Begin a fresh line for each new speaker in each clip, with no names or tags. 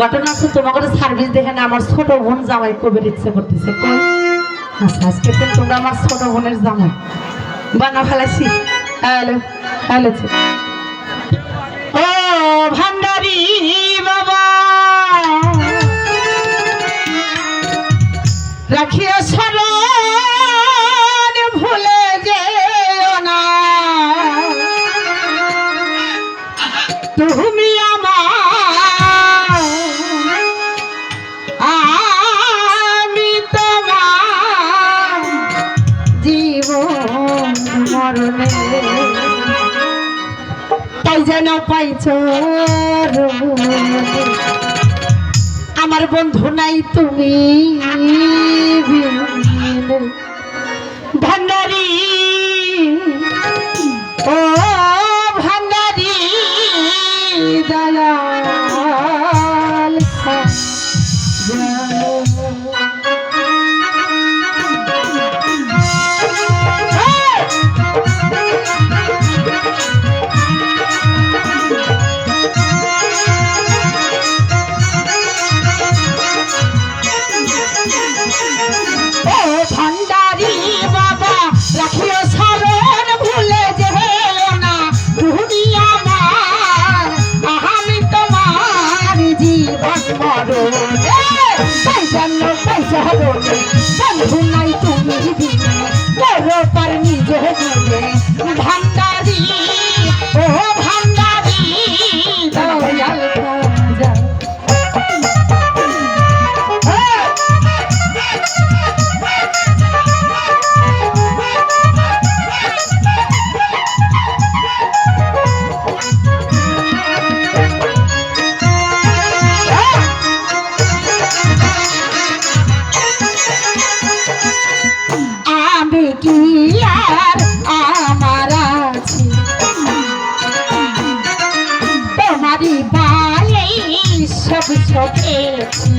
ঘটনা হচ্ছে তোমাকে সার্ভিস দেখে না, আমার ছোট বোন জামাই কবির ইচ্ছে করতেছে। আচ্ছা তোমরা আমার ছোট বোনের জামাই। বানা ফেলাছি হ্যালো হ্যালো ও ভান্ডারি বাবা! রাখিয়া স্মরণ আমার বন্ধু নাই তুমি ভান্ডারী ও মরণ জন্য পয়সা রোলে বন্ধু নাই তুমি ভান্ডারি কি আর আমার আছি। তোমারই পায়ে সব ছোটেছি।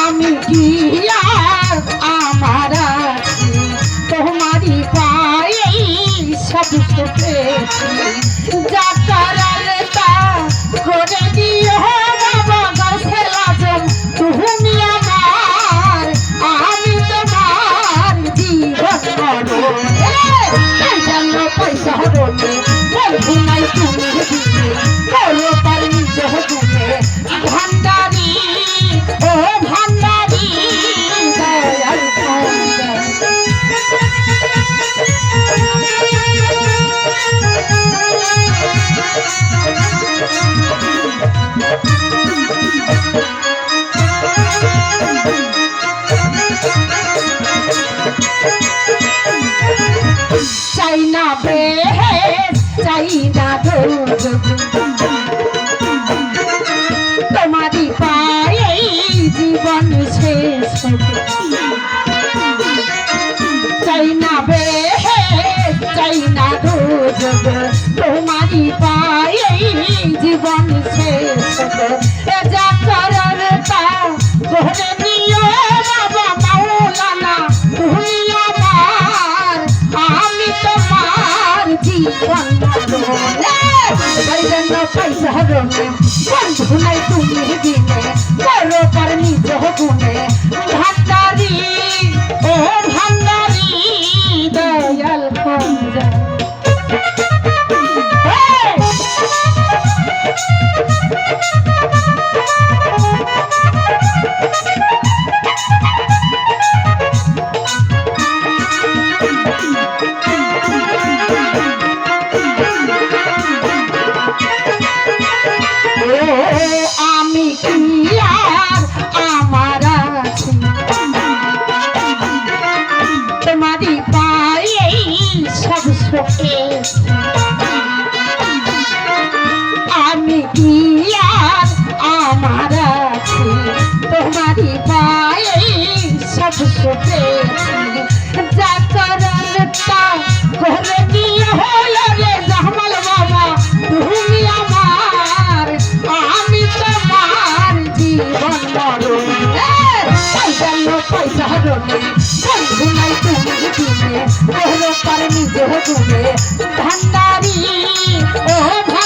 আমি কি আর আমার আছি? তোমারই পায়ে সব ছোটেছি। রোলে বলব নাই তুমি বলো পার নিজ ভান্ডারি ও ভান্ডারি ভান্ডারি চাই তোমারই পায়ে জীবন শেষ। চাই না বেহেস চাই না দৌড় তোমারই পায়ে জীবন শেষ তোমার জীবন তাই জন্য পয়সা রঙে বন্ধু নাই তুমি দিনে করো পার নিজ গুণে ভান্ডারি, ও ভান্ডারি, দয়াল খঞ্জা সব যা করার তা করে নিয়ে হলো রে জামাল বাবা, তুমি আমার, আমি তোমার জীবন মরণ পয়সা লো পয়সা রোলে বন্ধু নাই তুমি দিনে ওহরো পারে নিজ গুণে ভান্ডারি, ও ভান্ডারি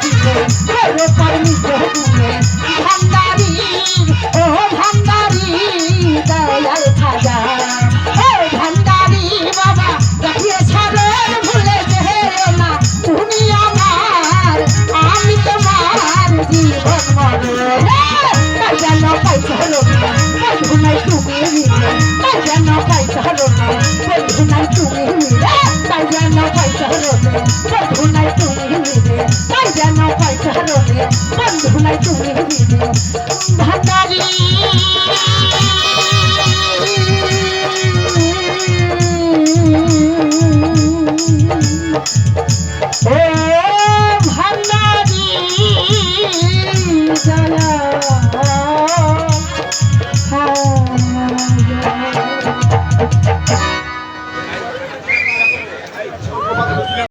তুমি ভান্ডারি